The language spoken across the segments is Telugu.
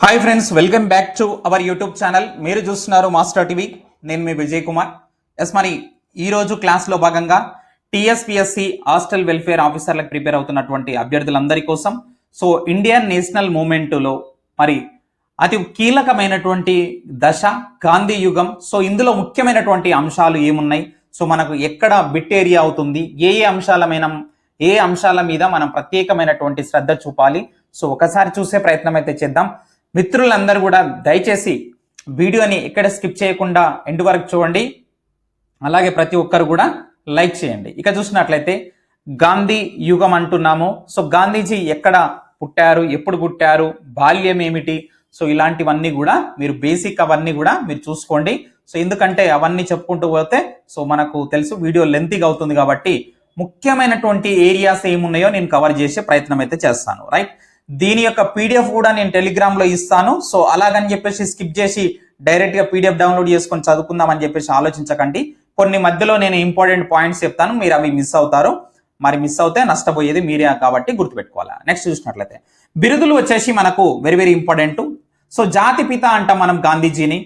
Hi friends welcome back to our YouTube channel మీరు చూస్తున్నారు మాస్టర్ టీవీ నేను మీ విజయ్ కుమార్. ఎస్ మరి ఈ రోజు క్లాస్లో భాగంగా టీఎస్పిఎస్సి హాస్టల్ వెల్ఫేర్ ఆఫీసర్లకు ప్రిపేర్ అవుతున్నటువంటి అభ్యర్థులందరి కోసం సో ఇండియన్ నేషనల్ మూమెంట్లో మరి అతి కీలకమైనటువంటి దశ గాంధీ యుగం. సో ఇందులో ముఖ్యమైనటువంటి అంశాలు ఏమున్నాయి? సో మనకు ఎక్కడ బిట్ ఏరియా అవుతుంది? ఏ ఏ అంశాలమైన ఏ అంశాల మీద మనం ప్రత్యేకమైనటువంటి శ్రద్ధ చూపాలి? సో ఒకసారి చూసే ప్రయత్నం అయితే చేద్దాం. మిత్రులందరూ కూడా దయచేసి వీడియోని ఎక్కడ స్కిప్ చేయకుండా ఎండ్ వరకు చూడండి. అలాగే ప్రతి ఒక్కరు కూడా లైక్ చేయండి. ఇక చూసినట్లయితే గాంధీ యుగం అంటున్నాము. సో గాంధీజీ ఎక్కడ పుట్టారు? ఎప్పుడు పుట్టారు? బాల్యం ఏమిటి? సో ఇలాంటివన్నీ కూడా మీరు బేసిక్ అవన్నీ కూడా మీరు చూసుకోండి. సో ఎందుకంటే అవన్నీ చెప్పుకుంటూ పోతే సో మనకు తెలుసు వీడియో లెంతీగా అవుతుంది కాబట్టి ముఖ్యమైనటువంటి ఏరియాస్ ఏమున్నాయో నేను కవర్ చేసే ప్రయత్నం అయితే చేస్తాను. రైట్ దీని యొక్క పీడిఎఫ్ కూడా నేను టెలిగ్రామ్లో ఇస్తాను. సో అలాగని చెప్పేసి స్కిప్ చేసి డైరెక్ట్గా పీడిఎఫ్ డౌన్లోడ్ చేసుకొని చదువుకుందాం అని చెప్పేసి ఆలోచించకండి. కొన్ని మధ్యలో నేను ఇంపార్టెంట్ పాయింట్స్ చెప్తాను. మీరు అవి మిస్ అవుతారు. మరి మిస్ అవుతే నష్టపోయేది మీరే కాబట్టి గుర్తుపెట్టుకోవాలి. నెక్స్ట్ చూసినట్లయితే బిరుదులు వచ్చేసి మనకు వెరీ వెరీ ఇంపార్టెంట్. సో జాతి పిత అంటాం మనం గాంధీజీని.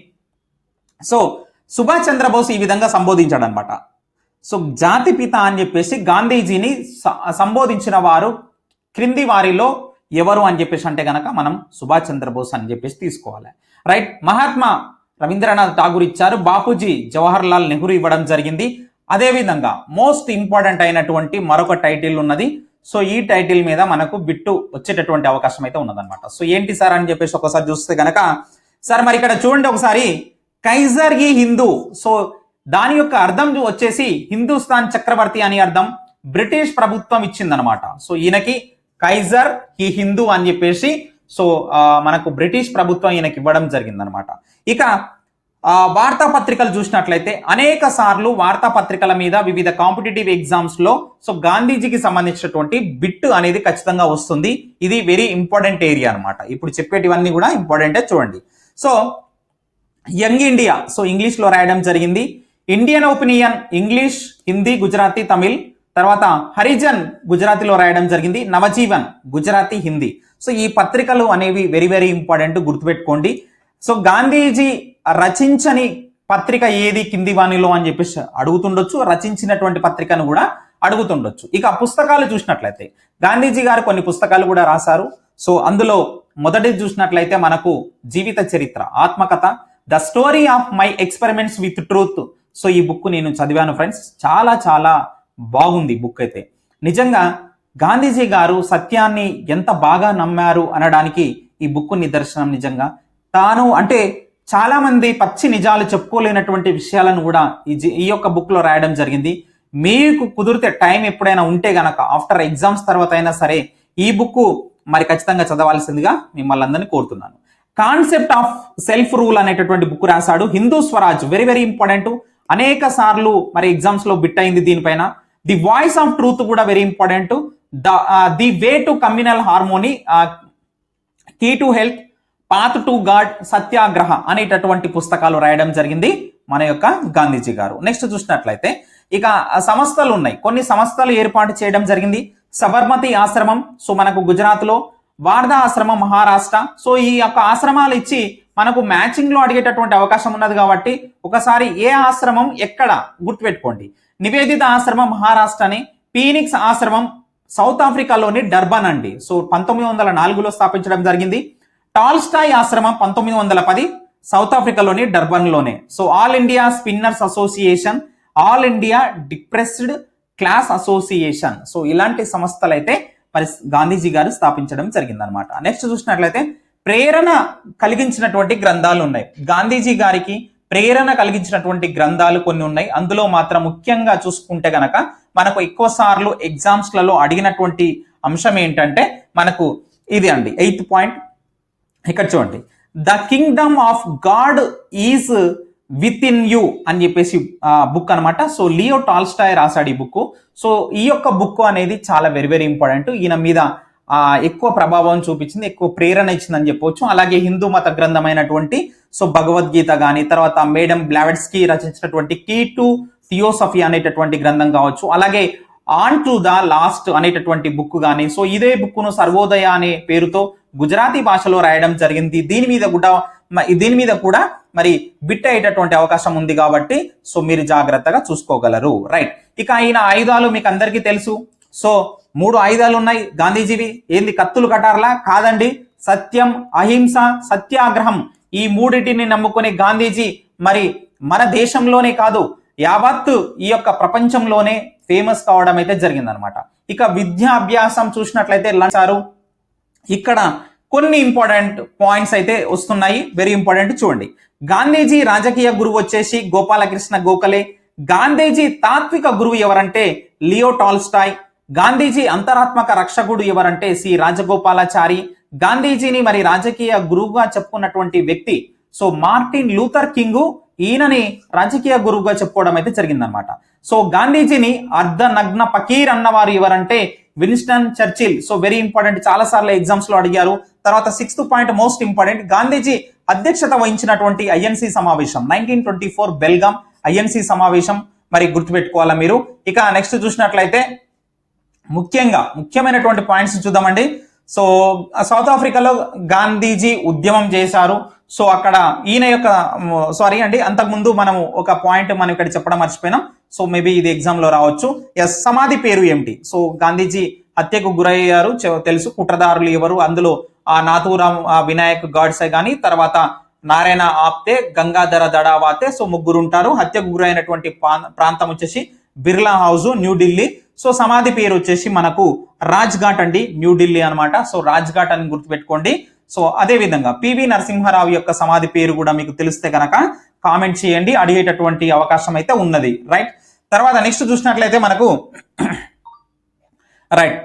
సో సుభాష్ చంద్రబోస్ ఈ విధంగా సంబోధించాడు అనమాట సో జాతి పిత అని చెప్పేసి గాంధీజీని సంబోధించిన వారు క్రింది వారిలో ఎవరు అని చెప్పేసి అంటే గనక మనం సుభాష్ చంద్రబోస్ అని చెప్పేసి తీసుకోవాలి. రైట్ మహాత్మా రవీంద్రనాథ్ ఠాగూర్ ఇచ్చారు. బాపూజీ జవహర్ లాల్ నెహ్రూ ఇవ్వడం జరిగింది. అదేవిధంగా మోస్ట్ ఇంపార్టెంట్ అయినటువంటి మరొక టైటిల్ ఉన్నది. సో ఈ టైటిల్ మీద మనకు బిట్టు వచ్చేటటువంటి అవకాశం అయితే ఉన్నదన్నమాట. సో ఏంటి సార్ అని చెప్పేసి ఒకసారి చూస్తే గనక సార్ మరి ఇక్కడ చూడండి ఒకసారి. కైజర్ ఈ హిందూ. సో దాని యొక్క అర్థం వచ్చేసి హిందుస్థాన్ చక్రవర్తి అని అర్థం. బ్రిటిష్ ప్రభుత్వం ఇచ్చిందనమాట సో ఈయనకి కైజర్ హీ హిందూ అని చెప్పేసి సో మనకు బ్రిటిష్ ప్రభుత్వం ఈయనకి ఇవ్వడం జరిగిందనమాట. ఇక ఆ, వార్తాపత్రికలు చూసినట్లయితే అనేక సార్లు వార్తాపత్రికల మీద వివిధ కాంపిటేటివ్ ఎగ్జామ్స్లో సో గాంధీజీకి సంబంధించినటువంటి బిట్ అనేది ఖచ్చితంగా వస్తుంది. ఇది వెరీ ఇంపార్టెంట్ ఏరియా అన్నమాట ఇప్పుడు చెప్పేటివన్నీ కూడా ఇంపార్టెంటే చూడండి. సో యంగ్ ఇండియా సో ఇంగ్లీష్లో రాయడం జరిగింది. Indian Opinion English Hindi Gujarati Tamil తర్వాత హరిజన్ గుజరాతీలో రాయడం జరిగింది నవజీవన్ గుజరాతీ హిందీ. సో ఈ పత్రికలు అనేవి వెరీ వెరీ ఇంపార్టెంట్ గుర్తుపెట్టుకోండి. సో గాంధీజీ రచించని పత్రిక ఏది కింది వాణిలో అని చెప్పేసి అడుగుతుండొచ్చు రచించినటువంటి పత్రికను కూడా అడుగుతుండొచ్చు. ఇక పుస్తకాలు చూసినట్లయితే గాంధీజీ గారు కొన్ని పుస్తకాలు కూడా రాశారు. సో అందులో మొదటిది చూసినట్లయితే మనకు జీవిత చరిత్ర ఆత్మకథ the story of my experiments with truth. So ఈ బుక్ నేను చదివాను ఫ్రెండ్స్. చాలా చాలా బాగుంది బుక్ అయితే. నిజంగా గాంధీజీ గారు సత్యాన్ని ఎంత బాగా నమ్మారు అనడానికి ఈ బుక్ నిదర్శనం నిజంగా. తాను అంటే చాలామంది పచ్చి నిజాలు చెప్పుకోలేనటువంటి విషయాలను కూడా ఈ జి- ఈ యొక్క బుక్లో రాయడం జరిగింది. మీకు కుదిరితే టైం ఎప్పుడైనా ఉంటే గనక ఆఫ్టర్ ఎగ్జామ్స్ తర్వాత అయినా సరే ఈ బుక్ మరి ఖచ్చితంగా చదవాల్సిందిగా మిమ్మల్ని అందరినీ కోరుతున్నాను. కాన్సెప్ట్ ఆఫ్ సెల్ఫ్ రూల్ అనేటటువంటి బుక్ రాశాడు. Hindu Swaraj very very important. అనేక సార్లు మరి ఎగ్జామ్స్లో బిట్ అయింది దీనిపైన. ది వాయిస్ ఆఫ్ ట్రూత్ కూడా very important the the way to communal harmony key to health path to God Satyagraha అనేటటువంటి పుస్తకాలు రాయడం జరిగింది మన యొక్క గాంధీజీ గారు. నెక్స్ట్ చూసినట్లయితే ఇక సంస్థలు ఉన్నాయి. కొన్ని సంస్థలు ఏర్పాటు చేయడం జరిగింది. సబర్మతి ఆశ్రమం సో మనకు గుజరాత్లో వార్ధా ఆశ్రమం మహారాష్ట్ర. సో ఈ యొక్క ఆశ్రమాలు ఇచ్చి మనకు మ్యాచింగ్లో అడిగేటటువంటి అవకాశం ఉన్నది కాబట్టి ఒకసారి ఏ ఆశ్రమం ఎక్కడ గుర్తుపెట్టుకోండి. నివేదిత ఆశ్రమం మహారాష్ట్ర అని పీనిక్స్ ఆశ్రమం సౌత్ ఆఫ్రికాలోని డర్బన్ అండి. సో పంతొమ్మిది వందల నాలుగులో స్థాపించడం జరిగింది. టాల్స్టాయ్ ఆశ్రమం పంతొమ్మిది వందల పది సౌత్ ఆఫ్రికాలోని డర్బన్లోనే. So all India spinners association all India depressed class association. So ఇలాంటి సంస్థలు అయితే మరి గాంధీజీ గారు స్థాపించడం జరిగిందనమాట. నెక్స్ట్ చూసినట్లయితే ప్రేరణ కలిగించినటువంటి గ్రంథాలు ఉన్నాయి గాంధీజీ గారికి ప్రేరణ కలిగించినటువంటి గ్రంథాలు కొన్ని ఉన్నాయి. అందులో మాత్రం ముఖ్యంగా చూసుకుంటే గనక మనకు ఎక్కువ సార్లు ఎగ్జామ్స్లలో అడిగినటువంటి అంశం ఏంటంటే మనకు ఇది అండి. Eighth point. ఇక్కడ చూడండి. The kingdom of God is within you అని చెప్పేసి బుక్ అనమాట సో లియో టాల్స్టాయ్ రాశాడు ఈ బుక్ సో ఈ యొక్క బుక్ అనేది చాలా వెరీ వెరీ ఇంపార్టెంట్. ఈయన మీద ఎక్కువ ప్రభావం చూపించింది ఎక్కువ ప్రేరణ ఇచ్చిందని చెప్పొచ్చు. అలాగే హిందూ మత గ్రంథమైనటువంటి సో భగవద్గీత కానీ తర్వాత మేడం బ్లావెట్స్కి రచించినటువంటి కీ టు థియోసఫీ అనేటటువంటి గ్రంథం కావచ్చు. అలాగే ఆన్ టు ద లాస్ట్ అనేటటువంటి బుక్ కానీ సో ఇదే బుక్ను సర్వోదయ అనే పేరుతో గుజరాతీ భాషలో రాయడం జరిగింది. దీని మీద కూడా దీని మీద కూడా మరి బిట్ అయ్యేటటువంటి అవకాశం ఉంది కాబట్టి సో మీరు జాగ్రత్తగా చూసుకోగలరు. రైట్. ఇక ఆయన ఆయుధాలు మీకు అందరికీ తెలుసు. సో మూడు ఆయుధాలు ఉన్నాయి. గాంధీజీవి ఏంది? కత్తులు కటార్లా కాదండి. సత్యం అహింస సత్యాగ్రహం ఈ మూడిటిని నమ్ముకునే గాంధీజీ మరి మన దేశంలోనే కాదు యావత్ ఈ యొక్క ప్రపంచంలోనే ఫేమస్ కావడం అయితే జరిగిందనమాట. ఇక విద్యాభ్యాసం చూసినట్లయితే లంచారు ఇక్కడ కొన్ని ఇంపార్టెంట్ పాయింట్స్ అయితే వస్తున్నాయి. వెరీ ఇంపార్టెంట్ చూడండి. గాంధీజీ రాజకీయ గురువు వచ్చేసి గోపాలకృష్ణ గోఖలే. గాంధీజీ తాత్విక గురువు ఎవరంటే లియో టాల్స్టాయ్. గాంధీజీ అంతరాత్మక రక్షకుడు ఎవరంటే సి రాజగోపాలాచారి. గాంధీజీని మరి రాజకీయ గురువుగా చెప్పుకున్నటువంటి వ్యక్తి సో మార్టిన్ లూథర్ కింగ్ ఈయనని రాజకీయ గురువుగా చెప్పుకోవడం అయితే జరిగిందనమాట సో గాంధీజీని అర్ధ నగ్న పకీర్ అన్నవారు ఎవరంటే Winston Churchill. So very important చాలా సార్లు ఎగ్జామ్స్లో అడిగారు. తర్వాత sixth point most important Gandhiji అధ్యక్షత వహించినటువంటి ఐఎన్సి సమావేశం nineteen twenty four Belgaum INC సమావేశం. మరి గుర్తుపెట్టుకోవాలా మీరు? ఇక నెక్స్ట్ చూసినట్లయితే ముఖ్యంగా ముఖ్యమైనటువంటి పాయింట్స్ చూద్దామండి. సో సౌత్ ఆఫ్రికాలో గాంధీజీ ఉద్యమం చేశారు. సో అక్కడ ఈయన యొక్క సారీ అండి అంతకుముందు మనం ఒక పాయింట్ మనం ఇక్కడ చెప్పడం మర్చిపోయినాం. సో మేబీ ఇది ఎగ్జామ్లో రావచ్చు. ఎస్ సమాధి పేరు ఏమిటి? సో గాంధీజీ హత్యకు గురయ్యారు. తెలుసు కుట్రదారులు ఎవరు? అందులో ఆ నాథూరాం ఆ వినాయక్ గాడ్సే కానీ తర్వాత నారాయణ ఆప్తే గంగాధర దడావాతే సో ముగ్గురు ఉంటారు హత్యకు గురైనటువంటి ప్రాంతం వచ్చేసి బిర్లా హౌస్ న్యూఢిల్లీ సో సమాధి పేరు వచ్చేసి మనకు రాజ్ ఘాట్ అండి న్యూఢిల్లీ అన్నమాట. సో రాజ్ ఘాట్ అని గుర్తుపెట్టుకోండి. సో అదే విధంగా పివి నరసింహారావు యొక్క సమాధి పేరు కూడా మీకు తెలిస్తే కనుక కామెంట్ చేయండి. అడిగేటటువంటి అవకాశం అయితే ఉన్నది. రైట్ తర్వాత నెక్స్ట్ చూసినట్లయితే మనకు రైట్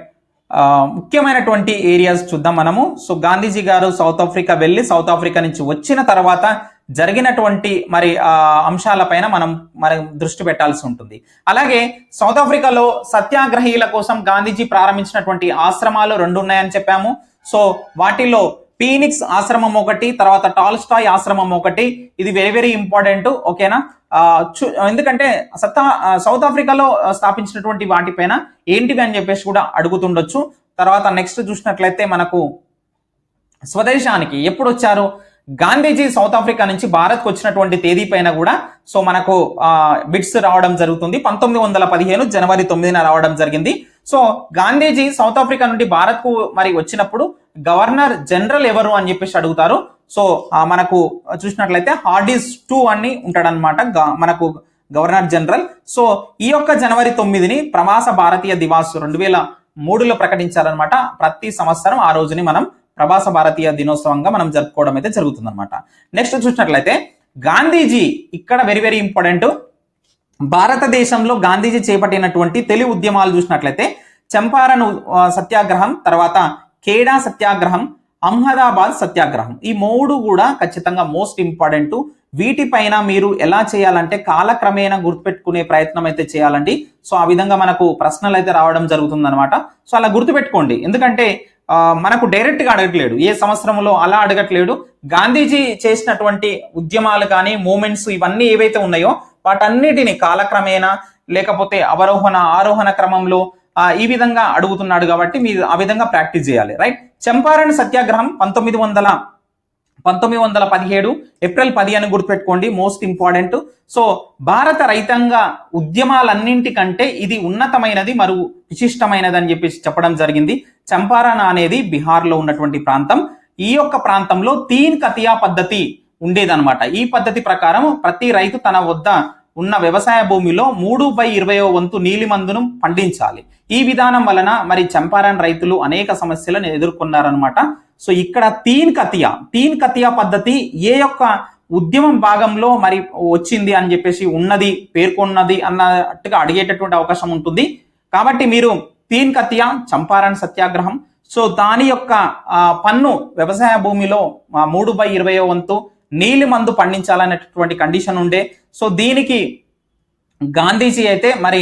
ఆ, ముఖ్యమైనటువంటి ఏరియాస్ చూద్దాం మనము. సో గాంధీజీ గారు సౌత్ ఆఫ్రికా వెళ్ళి సౌత్ ఆఫ్రికా నుంచి వచ్చిన తర్వాత జరిగినటువంటి మరి అంశాలపైన మనం మరి దృష్టి పెట్టాల్సి ఉంటుంది. అలాగే సౌత్ ఆఫ్రికాలో సత్యాగ్రహీల కోసం గాంధీజీ ప్రారంభించినటువంటి ఆశ్రమాలు రెండు ఉన్నాయని చెప్పాము. సో వాటిలో పీనిక్స్ ఆశ్రమం ఒకటి తర్వాత టాల్స్టాయ్ ఆశ్రమం ఒకటి. ఇది వెరీ వెరీ ఇంపార్టెంట్ ఓకేనా ఎందుకంటే సత్తా సౌత్ ఆఫ్రికాలో స్థాపించినటువంటి వాటిపైన ఏంటివి అని చెప్పేసి కూడా అడుగుతుండొచ్చు. తర్వాత నెక్స్ట్ చూసినట్లయితే మనకు స్వదేశానికి ఎప్పుడు వచ్చారు? గాంధీజీ సౌత్ ఆఫ్రికా నుంచి భారత్కు వచ్చినటువంటి తేదీ పైన కూడా సో మనకు బిట్స్ రావడం జరుగుతుంది. పంతొమ్మిది వందల పదిహేను జనవరి తొమ్మిదిన రావడం జరిగింది. సో గాంధీజీ సౌత్ ఆఫ్రికా నుండి భారత్కు మరి వచ్చినప్పుడు గవర్నర్ జనరల్ ఎవరు అని చెప్పేసి అడుగుతారు. సో మనకు చూసినట్లయితే హార్డీస్ టూ అని ఉంటాడనమాట మనకు గవర్నర్ జనరల్. సో ఈ యొక్క జనవరి తొమ్మిదిని ప్రవాస భారతీయ దివాస్ రెండు వేల మూడులో ప్రకటించారనమాట ప్రతి సంవత్సరం ఆ రోజుని మనం ప్రవాస భారతీయ దినోత్సవంగా మనం జరుపుకోవడం అయితే జరుగుతుందన్నమాట. నెక్స్ట్ చూసినట్లయితే గాంధీజీ ఇక్కడ వెరీ వెరీ ఇంపార్టెంట్ భారతదేశంలో గాంధీజీ చేపట్టినటువంటి తెలుగు ఉద్యమాలు చూసినట్లయితే చంపారన్ సత్యాగ్రహం తర్వాత ఖేడా సత్యాగ్రహం అహ్మదాబాద్ సత్యాగ్రహం. ఈ మూడు కూడా ఖచ్చితంగా మోస్ట్ ఇంపార్టెంట్ వీటిపైన మీరు ఎలా చేయాలంటే కాలక్రమేణా గుర్తుపెట్టుకునే ప్రయత్నం అయితే చేయాలండి. సో ఆ విధంగా మనకు ప్రశ్నలు అయితే రావడం జరుగుతుంది అనమాట సో అలా గుర్తుపెట్టుకోండి. ఎందుకంటే మనకు డైరెక్ట్గా అడగట్లేడు. ఏ సంవత్సరంలో అలా అడగట్లేడు. గాంధీజీ చేసినటువంటి ఉద్యమాలు కానీ మూమెంట్స్ ఇవన్నీ ఏవైతే ఉన్నాయో వాటన్నిటిని కాలక్రమేణా లేకపోతే అవరోహణ ఆరోహణ క్రమంలో ఈ విధంగా అడుగుతున్నాడు కాబట్టి మీరు ఆ విధంగా ప్రాక్టీస్ చేయాలి. రైట్? చంపారణ్ సత్యాగ్రహం పంతొమ్మిది వందల పంతొమ్మిది వందల పదిహేడు ఏప్రిల్ పది అని గుర్తుపెట్టుకోండి మోస్ట్ ఇంపార్టెంట్ సో భారత రైతాంగ ఉద్యమాలన్నింటికంటే ఇది ఉన్నతమైనది మరియు విశిష్టమైనది అని చెప్పేసి చెప్పడం జరిగింది. చంపారన్ అనేది బీహార్లో ఉన్నటువంటి ప్రాంతం. ఈ యొక్క ప్రాంతంలో తీన్ కతియా పద్ధతి ఉండేదన్నమాట. ఈ పద్ధతి ప్రకారం ప్రతి రైతు తన వద్ద ఉన్న వ్యవసాయ భూమిలో మూడు బై ఇరవయో వంతు నీలి మందును పండించాలి. ఈ విధానం వలన మరి చంపారన్ రైతులు అనేక సమస్యలను ఎదుర్కొన్నారనమాట సో ఇక్కడ తీన్ కతియా తీన్ కతియా పద్ధతి ఏ యొక్క ఉద్యమం భాగంలో మరి వచ్చింది అని చెప్పేసి ఉన్నది పేర్కొన్నది అన్నట్టుగా అడిగేటటువంటి అవకాశం ఉంటుంది. కాబట్టి మీరు తీన్ కతియా చంపారన్ సత్యాగ్రహం. సో దాని యొక్క పన్ను వ్యవసాయ భూమిలో మూడు బై ఇరవై వంతు నీలి మందు పండించాలనేటటువంటి కండిషన్ ఉండే. సో దీనికి గాంధీజీ అయితే మరి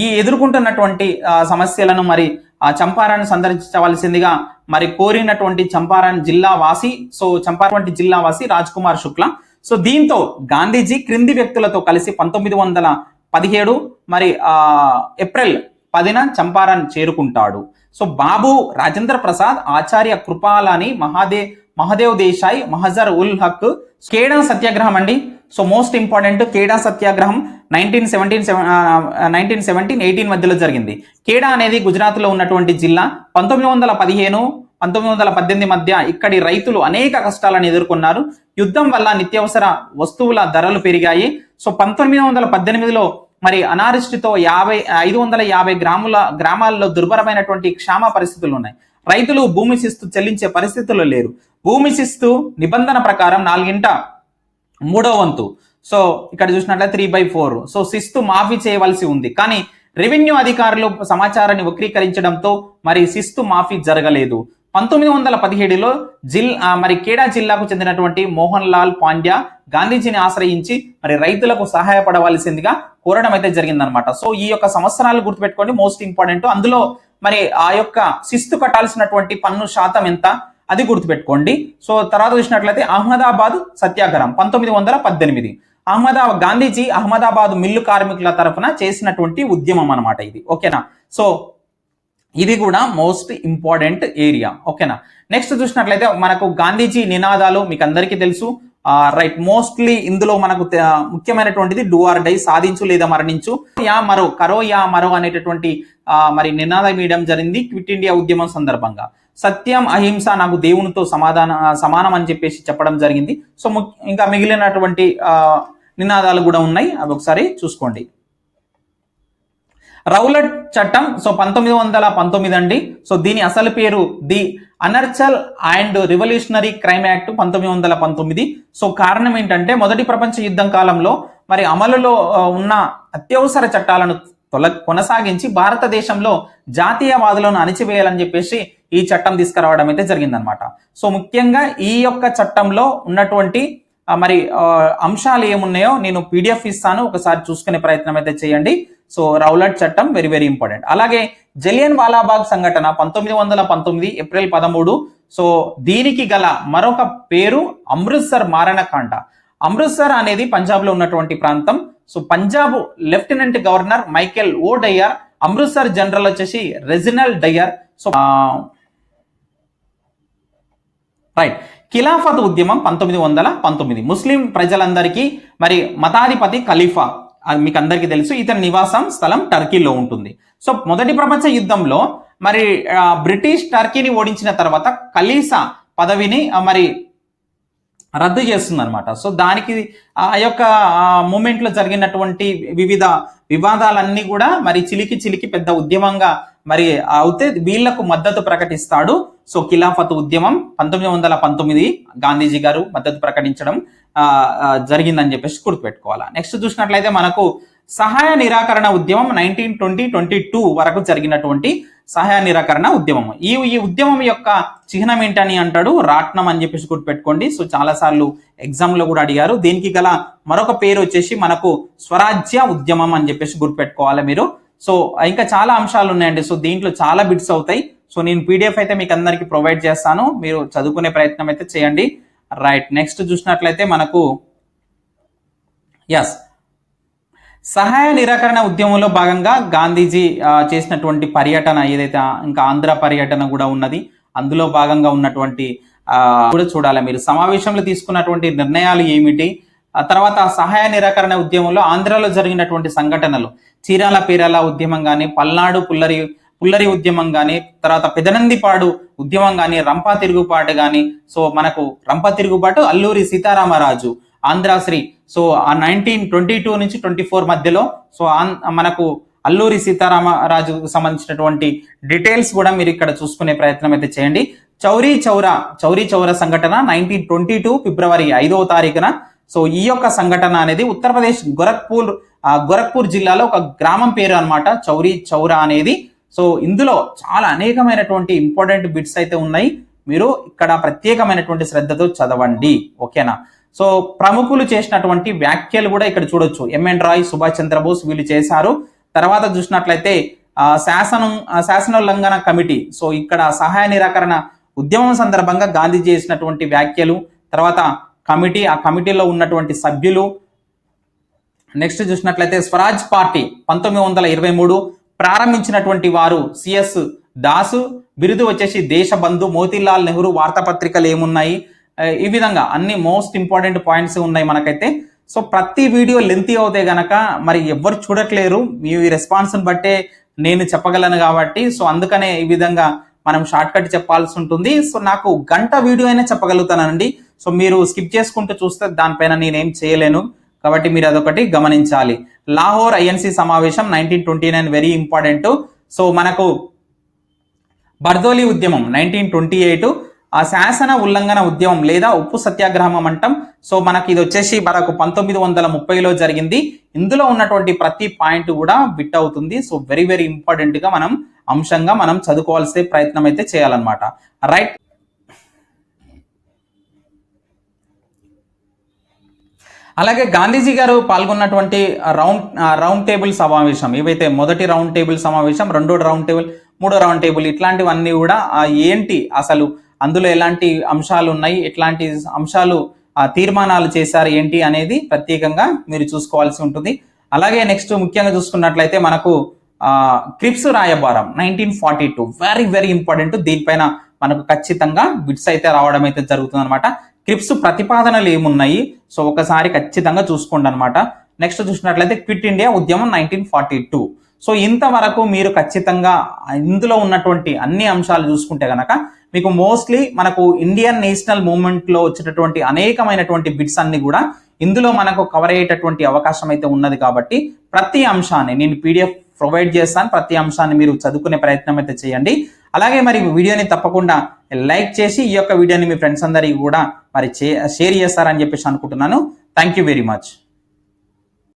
ఈ ఎదుర్కొంటున్నటువంటి సమస్యలను మరి ఆ చంపారాన్ని సందర్శించవలసిందిగా మరి కోరినటువంటి చంపారాన్ జిల్లా వాసి సో చంపారణ్ జిల్లా వాసి రాజ్ కుమార్ శుక్ల. సో దీంతో గాంధీజీ క్రింది వ్యక్తులతో కలిసి పంతొమ్మిది వందల పదిహేడు మరి ఆ ఏప్రిల్ పదిన చంపారన్ చేరుకుంటాడు. సో బాబు రాజేంద్ర ప్రసాద్ ఆచార్య కృపాలాని మహాదే మహదేవ్ దేశాయ్ మహజర్ ఉల్ హక్ కేడన్ సత్యాగ్రహం అండి. సో మోస్ట్ ఇంపార్టెంట్ కేడా సత్యాగ్రహం nineteen seventeen nineteen seventeen eighteen మధ్యలో జరిగింది. కేడా అనేది గుజరాత్లో ఉన్నటువంటి జిల్లా. పంతొమ్మిది వందల పదిహేను పంతొమ్మిది వందల పద్దెనిమిది మధ్య ఇక్కడి రైతులు అనేక కష్టాలను ఎదుర్కొన్నారు. యుద్ధం వల్ల నిత్యావసర వస్తువుల ధరలు పెరిగాయి. సో పంతొమ్మిది వందల పద్దెనిమిదిలో మరి అనారిష్టితో యాభై ఐదు వందల యాభై గ్రాముల గ్రామాల్లో దుర్భరమైనటువంటి క్షామ పరిస్థితులు ఉన్నాయి. రైతులు భూమి శిస్తు చెల్లించే పరిస్థితుల్లో లేరు. భూమి శిస్తు నిబంధన ప్రకారం నాలుగింట మూడో వంతు. సో ఇక్కడ చూసినట్లయితే త్రీ బై ఫోర్ సో శిస్తు మాఫీ చేయవలసి ఉంది. కానీ రెవెన్యూ అధికారులు సమాచారాన్ని వక్రీకరించడంతో మరి శిస్తు మాఫీ జరగలేదు. పంతొమ్మిది వందల పదిహేడులో జిల్ మరి కేడా జిల్లాకు చెందినటువంటి మోహన్ లాల్ పాండ్యా గాంధీజీని ఆశ్రయించి మరి రైతులకు సహాయపడవలసిందిగా కోరడం అయితే జరిగిందనమాట సో ఈ యొక్క సంవత్సరాలు గుర్తుపెట్టుకోండి మోస్ట్ ఇంపార్టెంట్ అందులో మరి ఆ యొక్క శిస్తు కట్టాల్సినటువంటి పన్ను శాతం ఎంత? అది గుర్తుపెట్టుకోండి. సో తర్వాత చూసినట్లయితే అహ్మదాబాద్ సత్యాగ్రహం పంతొమ్మిది వందల పద్దెనిమిది. అహ్మదాబాద్ గాంధీజీ అహ్మదాబాద్ మిల్లు కార్మికుల తరఫున చేసినటువంటి ఉద్యమం అన్నమాట ఇది. ఓకేనా? సో ఇది కూడా మోస్ట్ ఇంపార్టెంట్ ఏరియా. ఓకేనా? నెక్స్ట్ చూసినట్లయితే మనకు గాంధీజీ నినాదాలు మీకు అందరికీ తెలుసు. రైట్ మోస్ట్లీ ఇందులో మనకు ముఖ్యమైనటువంటిది డూ ఆర్ డై సాధించు లేదా మరణించు. యా మరో కరో యా మరో అనేటటువంటి మరి నినాదం వేయడం జరిగింది క్విట్ ఇండియా ఉద్యమం సందర్భంగా. సత్యం అహింస నాకు దేవునితో సమాధాన సమానం అని చెప్పేసి చెప్పడం జరిగింది. సో ఇంకా మిగిలినటువంటి నినాదాలు కూడా ఉన్నాయి. అవి ఒకసారి చూసుకోండి. రౌలట్ చట్టం సో పంతొమ్మిది వందల పంతొమ్మిది అండి. సో దీని అసలు పేరు the anarchical and revolutionary crime act పంతొమ్మిది వందల పంతొమ్మిది. సో కారణం ఏంటంటే మొదటి ప్రపంచ యుద్ధం కాలంలో మరి అమలులో ఉన్న అత్యవసర చట్టాలను తొల కొనసాగించి భారతదేశంలో జాతీయవాదులను అణిచివేయాలని చెప్పేసి ఈ చట్టం తీసుకురావడం అయితే జరిగిందనమాట. సో ముఖ్యంగా ఈ యొక్క చట్టంలో ఉన్నటువంటి మరి అంశాలు ఏమున్నాయో నేను పీడిఎఫ్ ఇస్తాను. ఒకసారి చూసుకునే ప్రయత్నం అయితే చేయండి. సో రౌలట్ చట్టం వెరీ వెరీ ఇంపార్టెంట్ అలాగే జలియన్ వాలాబాగ్ సంఘటన పంతొమ్మిది వందల పంతొమ్మిది ఏప్రిల్ పదమూడు. సో దీనికి గల మరొక పేరు అమృత్సర్ మారణకాండ. అమృత్సర్ అనేది పంజాబ్లో ఉన్నటువంటి ప్రాంతం. So Punjab lieutenant governor Michael O'Dwyer Amritsar general వచ్చేసి Reginald Dyer. So right. Khilafat ఉద్యమం పంతొమ్మిది వందల పంతొమ్మిది. ముస్లిం ప్రజలందరికీ మరి మతాధిపతి ఖలీఫా అది మీకు అందరికీ తెలుసు ఇతని నివాసం స్థలం టర్కీలో ఉంటుంది. సో మొదటి ప్రపంచ యుద్ధంలో మరి బ్రిటిష్ టర్కీని ఓడించిన తర్వాత ఖలీసా పదవిని మరి రద్దు చేస్తుందనమాట సో దానికి ఆ యొక్క మూమెంట్లో జరిగినటువంటి వివిధ వివాదాలన్నీ కూడా మరి చిలికి చిలికి పెద్ద ఉద్యమంగా మరి అవుతే వీళ్ళకు మద్దతు ప్రకటిస్తాడు. సో ఖిలాఫత్ ఉద్యమం పంతొమ్మిది వందల పంతొమ్మిది గాంధీజీ గారు మద్దతు ప్రకటించడం జరిగిందని చెప్పేసి గుర్తుపెట్టుకోవాలా. నెక్స్ట్ చూసినట్లయితే మనకు సహాయ నిరాకరణ ఉద్యమం నైన్టీన్ ట్వంటీ ట్వంటీ టూ వరకు జరిగినటువంటి సహాయ నిరాకరణ ఉద్యమం. ఈ ఈ ఉద్యమం యొక్క చిహ్నం ఏంటని అంటాడు? రాట్నం అని చెప్పేసి గుర్తుపెట్టుకోండి. సో చాలా సార్లు కూడా అడిగారు. దీనికి గల మరొక పేరు వచ్చేసి మనకు స్వరాజ్య ఉద్యమం అని చెప్పేసి గుర్తుపెట్టుకోవాలి మీరు. సో ఇంకా చాలా అంశాలు ఉన్నాయండి. సో దీంట్లో చాలా బిట్స్ అవుతాయి. సో నేను పీడిఎఫ్ అయితే మీకు అందరికీ ప్రొవైడ్ చేస్తాను. మీరు చదువుకునే ప్రయత్నం అయితే చేయండి. రైట్ నెక్స్ట్ చూసినట్లయితే మనకు ఎస్ సహాయ నిరాకరణ ఉద్యమంలో భాగంగా గాంధీజీ చేసినటువంటి పర్యటన ఏదైతే ఇంకా ఆంధ్ర పర్యటన కూడా ఉన్నది అందులో భాగంగా ఉన్నటువంటి కూడా చూడాలి. మీరు సమావేశంలో తీసుకున్నటువంటి నిర్ణయాలు ఏమిటి? ఆ తర్వాత సహాయ నిరాకరణ ఉద్యమంలో ఆంధ్రలో జరిగినటువంటి సంఘటనలు చీరాల పీరాల ఉద్యమం కానీ పల్నాడు పుల్లరి పుల్లరి ఉద్యమం కానీ తర్వాత పెదనందిపాడు ఉద్యమం కానీ రంపా తిరుగుబాటు కానీ సో మనకు రంపా తిరుగుబాటు అల్లూరి సీతారామరాజు ఆంధ్రాశ్రీ సో ఆ నైన్టీన్ ట్వంటీ టూ నుంచి ట్వంటీ ఫోర్ మధ్యలో సో మనకు అల్లూరి సీతారామరాజుకు సంబంధించినటువంటి డీటెయిల్స్ కూడా మీరు ఇక్కడ చూసుకునే ప్రయత్నం అయితే చేయండి. చౌరీ చౌరా చౌరీ చౌరా సంఘటన నైన్టీన్ ట్వంటీ టూ ఫిబ్రవరి ఐదవ తారీఖున. సో ఈ యొక్క సంఘటన అనేది ఉత్తరప్రదేశ్ గోరఖ్పూర్ గోరఖ్పూర్ జిల్లాలో ఒక గ్రామం పేరు అనమాట చౌరీ చౌరా అనేది. సో ఇందులో చాలా అనేకమైనటువంటి ఇంపార్టెంట్ బిట్స్ అయితే ఉన్నాయి. మీరు ఇక్కడ ప్రత్యేకమైనటువంటి శ్రద్ధతో చదవండి. ఓకేనా? సో ప్రముఖులు చేసినటువంటి వ్యాఖ్యలు కూడా ఇక్కడ చూడొచ్చు. ఎంఎన్ రాయ్ సుభాష్ చంద్రబోస్ వీళ్ళు చేశారు. తర్వాత చూసినట్లయితే శాసనం శాసనోల్లంఘన కమిటీ సో ఇక్కడ సహాయ నిరాకరణ ఉద్యమం సందర్భంగా గాంధీ చేసినటువంటి వ్యాఖ్యలు తర్వాత కమిటీ ఆ కమిటీలో ఉన్నటువంటి సభ్యులు. నెక్స్ట్ చూసినట్లయితే స్వరాజ్ పార్టీ పంతొమ్మిది వందల ఇరవై మూడు ప్రారంభించినటువంటి వారు సిఎస్ దాసు. బిరుదు వచ్చేసి దేశబంధు మోతీలాల్ నెహ్రూ వార్తాపత్రికలు ఏమున్నాయి? ఈ విధంగా అన్ని మోస్ట్ ఇంపార్టెంట్ పాయింట్స్ ఉన్నాయి మనకైతే. సో ప్రతి వీడియో లెంతీ అవుతే గనక మరి ఎవ్వరు చూడట్లేరు. మీ రెస్పాన్స్ని బట్టే నేను చెప్పగలను కాబట్టి. సో అందుకనే ఈ విధంగా మనం షార్ట్ కట్ చెప్పాల్సి ఉంటుంది. సో నాకు గంట వీడియో అయినా చెప్పగలుగుతానండి. సో మీరు స్కిప్ చేసుకుంటూ చూస్తే దానిపైన నేనేం చేయలేను. కాబట్టి మీరు అదొకటి గమనించాలి. లాహోర్ ఐఎన్సి సమావేశం nineteen twenty nine very important so మనకు బర్దోలి ఉద్యమం నైన్టీన్ ట్వంటీ ఎయిట్ ఆ శాసన ఉల్లంఘన ఉద్యమం లేదా ఉప్పు సత్యాగ్రహం అంటాం. సో మనకి ఇది వచ్చేసి మనకు పంతొమ్మిది వందల ముప్పైలో జరిగింది. ఇందులో ఉన్నటువంటి ప్రతి పాయింట్ కూడా బిట్ అవుతుంది. సో వెరీ వెరీ ఇంపార్టెంట్గా మనం అంశంగా మనం చదువుకోవాల్సిన ప్రయత్నం అయితే చేయాలన్నమాట. రైట్ అలాగే గాంధీజీ గారు పాల్గొన్నటువంటి రౌండ్ రౌండ్ టేబుల్ సమావేశం ఏవైతే మొదటి రౌండ్ టేబుల్ సమావేశం రెండో రౌండ్ టేబుల్ మూడో రౌండ్ టేబుల్ ఇట్లాంటివన్నీ కూడా ఏంటి అసలు అందులో ఎలాంటి అంశాలు ఉన్నాయి? ఎట్లాంటి అంశాలు తీర్మానాలు చేశారు? ఏంటి? అనేది ప్రత్యేకంగా మీరు చూసుకోవాల్సి ఉంటుంది. అలాగే నెక్స్ట్ ముఖ్యంగా చూసుకున్నట్లయితే మనకు క్రిప్స్ రాయబారం nineteen forty two. Very very important దీనిపైన మనకు ఖచ్చితంగా బిట్స్ అయితే రావడం అయితే జరుగుతుంది అనమాట క్రిప్స్ ప్రతిపాదనలు ఏమున్నాయి? సో ఒకసారి ఖచ్చితంగా చూసుకోండి అనమాట నెక్స్ట్ చూసినట్లయితే క్విట్ ఇండియా ఉద్యమం నైన్టీన్ ఫార్టీ టూ. సో ఇంతవరకు మీరు ఖచ్చితంగా ఇందులో ఉన్నటువంటి అన్ని అంశాలు చూసుకుంటే కనుక మీకు మోస్ట్లీ మనకు ఇండియన్ నేషనల్ మూవ్మెంట్లో వచ్చేటటువంటి అనేకమైనటువంటి బిట్స్ అన్ని కూడా ఇందులో మనకు కవర్ అయ్యేటటువంటి అవకాశం అయితే ఉన్నది కాబట్టి ప్రతి అంశాన్ని నేను పీడిఎఫ్ ప్రొవైడ్ చేస్తాను. ప్రతి అంశాన్ని మీరు చదువుకునే ప్రయత్నం అయితే చేయండి. అలాగే మరి వీడియోని తప్పకుండా లైక్ చేసి ఈ యొక్క వీడియోని మీ ఫ్రెండ్స్ అందరికీ కూడా మరి షేర్ చేస్తారని చెప్పేసి అనుకుంటున్నాను. Thank you very much